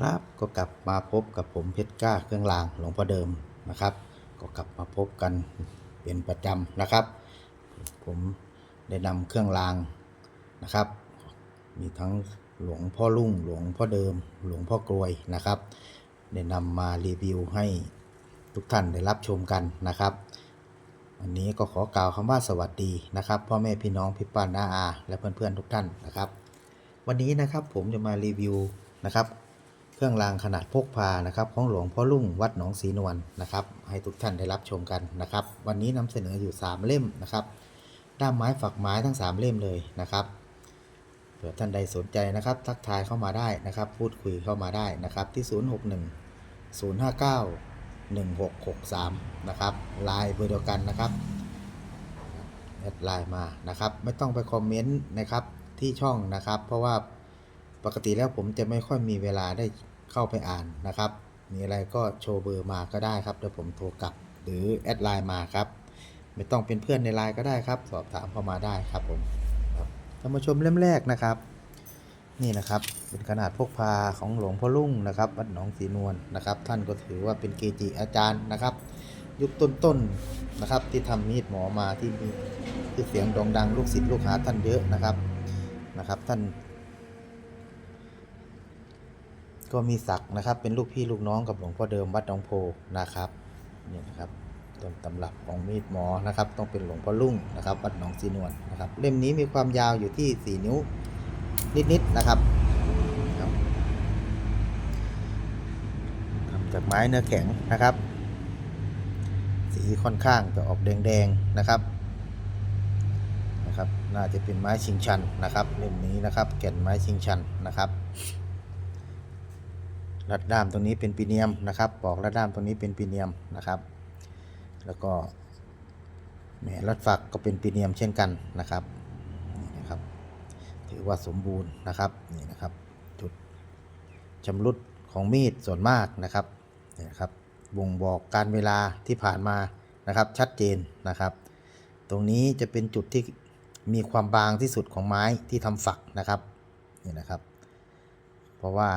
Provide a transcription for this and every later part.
ครับ ก็กลับมาพบกับผมเพชรกล้าเครื่องรางหลวงพ่อเดิมนะครับ ก็กลับมาพบกันเป็นประจำนะครับ ผมได้นำเครื่องรางนะครับ มีทั้งหลวงพ่อลุ่งหลวงพ่อเดิม หลวงพ่อกรวยนะครับได้นำมารีวิวให้ทุกท่านได้รับชมกันนะครับวันนี้ก็ขอกล่าวคำว่าสวัสดีนะครับ พ่อแม่พี่น้องพี่ป้าน้าอา และเพื่อนๆทุกท่านนะครับ วันนี้นะครับผมจะมารีวิวนะครับ เครื่องรางขนาดพกพานะครับของหลวงพ่อลุ่งวัดหนองศรีนวลนะครับ ให้ทุกท่านได้รับชมกันนะครับ วันนี้นำเสนออยู่ 3 เล่มนะครับ ด้ามไม้ฝักไม้ทั้ง 3 เล่มเลยนะครับเผื่อท่านใดสนใจนะครับ ทักทายเข้ามาได้นะครับ พูดคุยเข้ามาได้นะครับที่ 061 059 1663 นะครับไลน์เบอร์เดียวกันนะครับแอดไลน์มานะครับ ไม่ต้องไปคอมเมนต์นะครับที่ช่องนะครับ เพราะว่าปกติแล้วผมจะไม่ค่อยมีเวลาได้ เข้าไปอ่านนะครับ มีอะไรก็โชว์เบอร์มาก็ได้ครับเดี๋ยวผมโทรกลับหรือแอดไลน์มาครับ ไม่ต้องเป็นเพื่อนในไลน์ก็ได้ครับ สอบถามเข้ามาได้ครับผมครับเรามชมเล่มแรกนะครับ นี่นะครับเป็นขนาดพกพาของหลวงพ่อลุ่งนะครับวัดหนองศรีนวลนะครับ ท่านก็ถือว่าเป็นเกจิอาจารย์นะครับ ยุคต้นๆนะครับ ที่ทำมีดหมอมาที่มีที่เสียงโด่งดังลูกศิษย์ลูกหาท่านเยอะนะครับนะครับ ท่าน ก็มีศักดิ์นะครับ เป็นลูกพี่ลูกน้องกับหลวงพ่อเดิมวัดหนองโพนะครับนี่นะครับต้นตำรับของมีดหมอนะครับ ต้องเป็นหลวงพ่อลุ่งนะครับ วัดหนองศรีนวลนะครับ เล่มนี้มีความยาวอยู่ที่ 4 นิ้วนิดๆนะครับครับทำจากไม้เนื้อแข็งนะครับ สีค่อนข้างจะออกแดงๆนะครับนะครับ น่าจะเป็นไม้ชิงชันนะครับ เล่มนี้นะครับ แก่นไม้ชิงชันนะครับ รัดด้ามตรงนี้เป็นปีเนียมนะครับปอกรัดด้ามตรงนี้เป็นปีเนียมนะครับ แล้วก็แหมรัดฝักก็เป็นปีเนียมเช่นกันนะครับนี่นะครับถือว่าสมบูรณ์นะครับนี่นะครับจุดชำรุดของมีดส่วนมากนะครับนี่นะครับบ่งบอกการเวลาที่ผ่านมานะครับชัดเจนนะครับ ตรงนี้จะเป็นจุดที่มีความบางที่สุดของไม้ที่ทำฝักนะครับนี่นะครับ เพราะว่า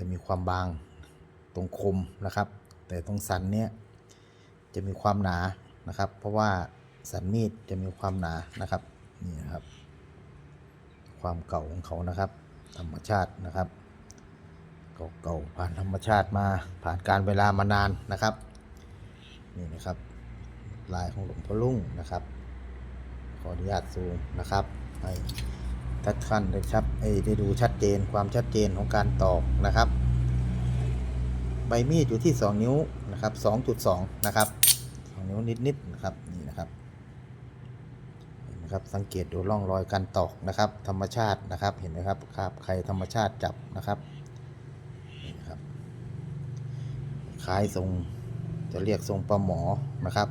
จะมีความบางตรงคมนะครับ แต่ตรงสันเนี้ยจะมีความหนานะครับ เพราะว่าสันมีดจะมีความหนานะครับนี่นะครับ ความเก่าของเขานะครับ ธรรมชาตินะครับเก่าๆผ่านธรรมชาติมาผ่านการเวลามานานนะครับนี่นะครับ ลายของหลวงพ่อลุ่งนะครับ ขออนุญาตซูมนะครับให้ ทัดท่านได้ชัดเอ้ได้ดูชัดเจนความชัดเจนของการตอกนะครับ ใบมีดอยู่ที่ 2 นิ้วนะครับ 2.2 นะครับ 2 นิ้วนิดๆนะครับนี่นะครับเห็นไหมครับสังเกตดูร่องรอยการตอกนะครับ ธรรมชาตินะครับเห็นไหมครับคราบใครธรรมชาติจับนะครับนี่นะครับคล้ายทรงจะเรียกทรงปลาหมอนะครับ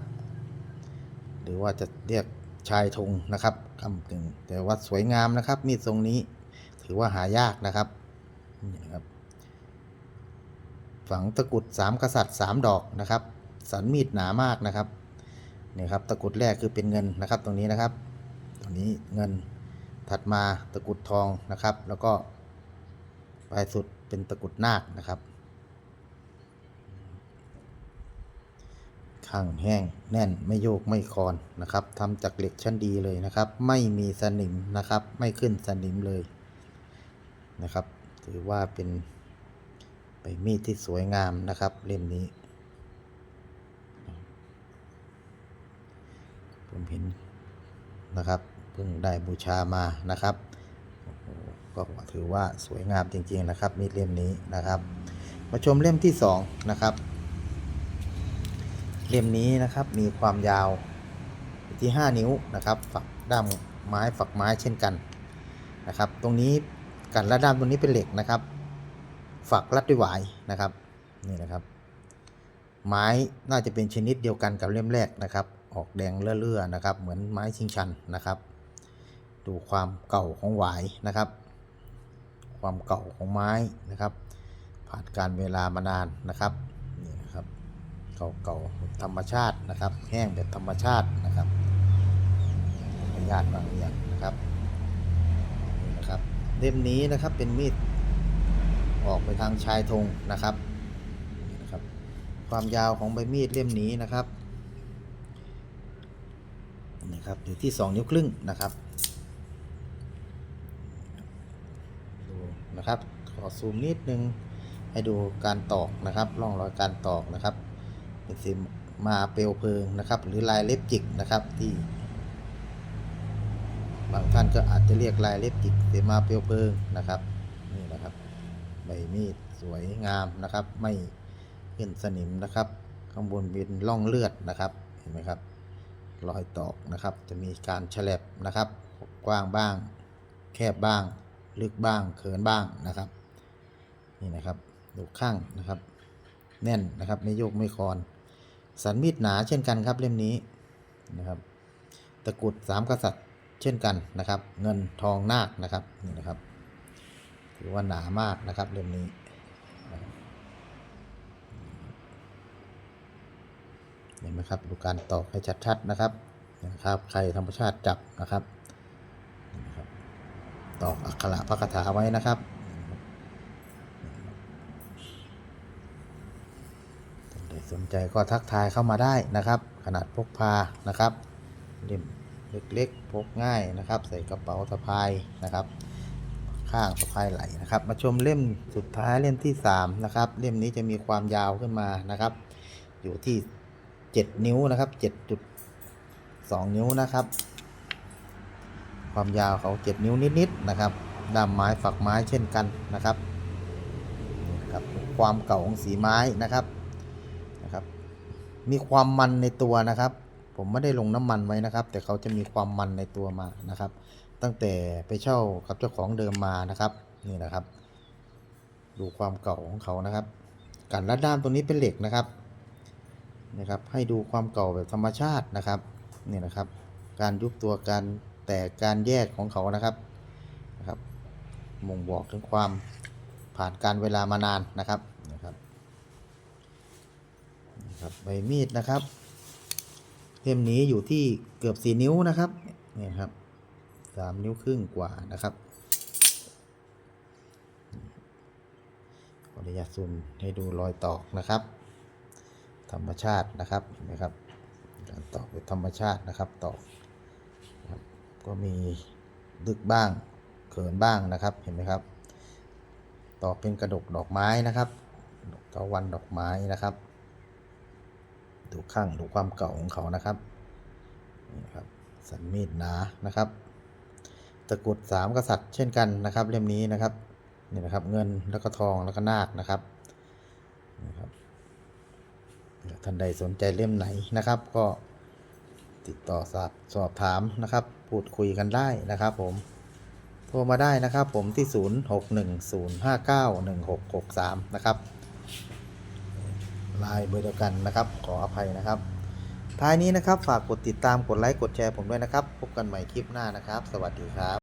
หรือว่าจะเรียกชายธงนะครับ คำกึ่งแต่ว่าสวยงามนะครับ มีดทรงนี้ถือว่าหายากนะครับนี่นะครับ ฝังตะกุดสามกษัตริย์สามดอกนะครับ สันมีดหนามากนะครับนี่ครับตะกุดแรกคือเป็นเงินนะครับ ตรงนี้นะครับ ตรงนี้เงินถัดมาตะกุดทองนะครับ แล้วก็ปลายสุดเป็นตะกุดนาคนะครับ ข้างแห้งแน่นไม่โยกไม่คลอนนะครับทำจากเหล็กชั้นดีเลยนะครับ ไม่มีสนิมนะครับ ไม่ขึ้นสนิมเลยนะครับ ถือว่าเป็นใบมีดที่สวยงามนะครับ เล่มนี้ ผมเห็นนะครับเพิ่งได้บูชามานะครับก็ถือว่าสวยงามจริงๆนะครับมีดเล่มนี้นะครับ มาชมเล่มที่สองนะครับ เล่มนี้นะครับมีความยาวที่ 5 นิ้วนะครับ ฝักด้ามไม้ฝักไม้เช่นกันนะครับ ตรงนี้กันและด้ามตรงนี้เป็นเหล็กนะครับ ฝักรัดด้วยหวายนะครับนี่นะครับ ไม้น่าจะเป็นชนิดเดียวกันกับเล่มแรกนะครับ ออกแดงเลื่อๆนะครับ เหมือนไม้ชิงชันนะครับ ดูความเก่าของหวายนะครับ ความเก่าของไม้นะครับ ผ่านการเวลามานานนะครับ เก่าๆธรรมชาตินะครับ แห้งแบบธรรมชาตินะครับขออนุญาตบางอย่างนะครับนี่นะครับเล่มนี้นะครับเป็นมีดออกไปทางชายธงนะครับนะครับ ความยาวของใบมีดเล่มนี้นะครับนี่ครับอยู่ที่ 2 นิ้วครึ่งนะครับดูนะครับขอซูมนิดนึงให้ดูการตอกนะครับร่องรอยการตอกนะครับ เป็นสีมาเปลวเพลิงนะครับ หรือลายเล็บจิกนะครับที่ บางท่านก็อาจจะเรียกลายเล็บจิกเสมาเปลวเพลิงนะครับนี่นะครับใบมีดสวยงามนะครับ ไม่ขึ้นสนิมนะครับ ข้างบนเป็นร่องเลือดนะครับเห็นไหมครับรอยตอกนะครับ จะมีการฉลบนะครับ กว้างบ้าง แคบบ้าง ลึกบ้างเขินบ้างนะครับ นี่นะครับดูข้างนะครับ แน่นนะครับไม่โยกไม่คลอน สันมีดหนาเช่นกันครับเล่มนี้นะครับ ตะกุดสามกษัตริย์เช่นกันนะครับ เงินทองนาคนะครับนี่นะครับถือว่าหนามากนะครับเล่มนี้เห็นไหมครับดูการตอกให้ชัดๆนะครับนะครับใครธรรมชาติจับนะครับนี่นะครับตอกอักขระพระคาถาไว้นะครับท่านใด สนใจก็ทักทายเข้ามาได้นะครับ ขนาดพกพานะครับเล่มเล็กๆพกง่ายนะครับ ใส่กระเป๋าสะพายนะครับ ข้างสะพายไหลนะครับ มาชมเล่มสุดท้ายเล่มที่3นะครับ เล่มนี้จะมีความยาวขึ้นมานะครับ อยู่ที่ 7 นิ้วนะครับ 7.2 นิ้วนะครับ ความยาวเขา7 นิ้วนิดๆนะครับด้ามไม้ฝักไม้เช่นกันนะครับ ความเก่าของสีไม้นะครับ มีความมันในตัวนะครับ ผมไม่ได้ลงน้ำมันไว้นะครับ แต่เขาจะมีความมันในตัวมานะครับ ตั้งแต่ไปเช่ากับเจ้าของเดิมมานะครับนี่นะครับ ดูความเก่าของเขานะครับการรัดด้ามตรงนี้เป็นเหล็กนะครับนะครับ ให้ดูความเก่าแบบธรรมชาตินะครับนี่นะครับ การยุบตัวการแตกการแยกของเขานะครับนะครับม่งบอกถึงความผ่านการเวลามานานนะครับ ครับใบมีดนะครับเล่มนี้อยู่ที่เกือบ4นิ้วนะครับนี่ครับสามนิ้วครึ่งกว่านะครับขออนุญาตซูมให้ดูรอยตอกนะครับ ธรรมชาตินะครับเห็นะครับการตอกเป็นธรรมชาตินะครับตอกก็มีดึกบ้างเขินบ้างนะครับเห็นไหมครับ ตอกเป็นกระดกดอกไม้นะครับดอกตะวันดอกไม้นะครับ ดูข้างดูความเก่าของเขานะครับนี่ครับสันมีดหนานะครับ ตะกรุดสามกษัตริย์เช่นกันนะครับ เล่มนี้นะครับนี่นะครับเงินแล้วก็ทองแล้วก็นาคนะครับนะครับท่านใดสนใจเล่มไหนนะครับ ก็ติดต่อสอบสอบถามนะครับ พูดคุยกันได้นะครับ ผมโทรมาได้นะครับ ผมที่ 0610591663 นะครับ ลน์เบอร์เดียวกันนะครับ ขออภัยนะครับ ท้ายนี้นะครับฝากกดติดตามกดไลค์กดแชร์ผมด้วยนะครับ พบกันใหม่คลิปหน้านะครับ สวัสดีครับ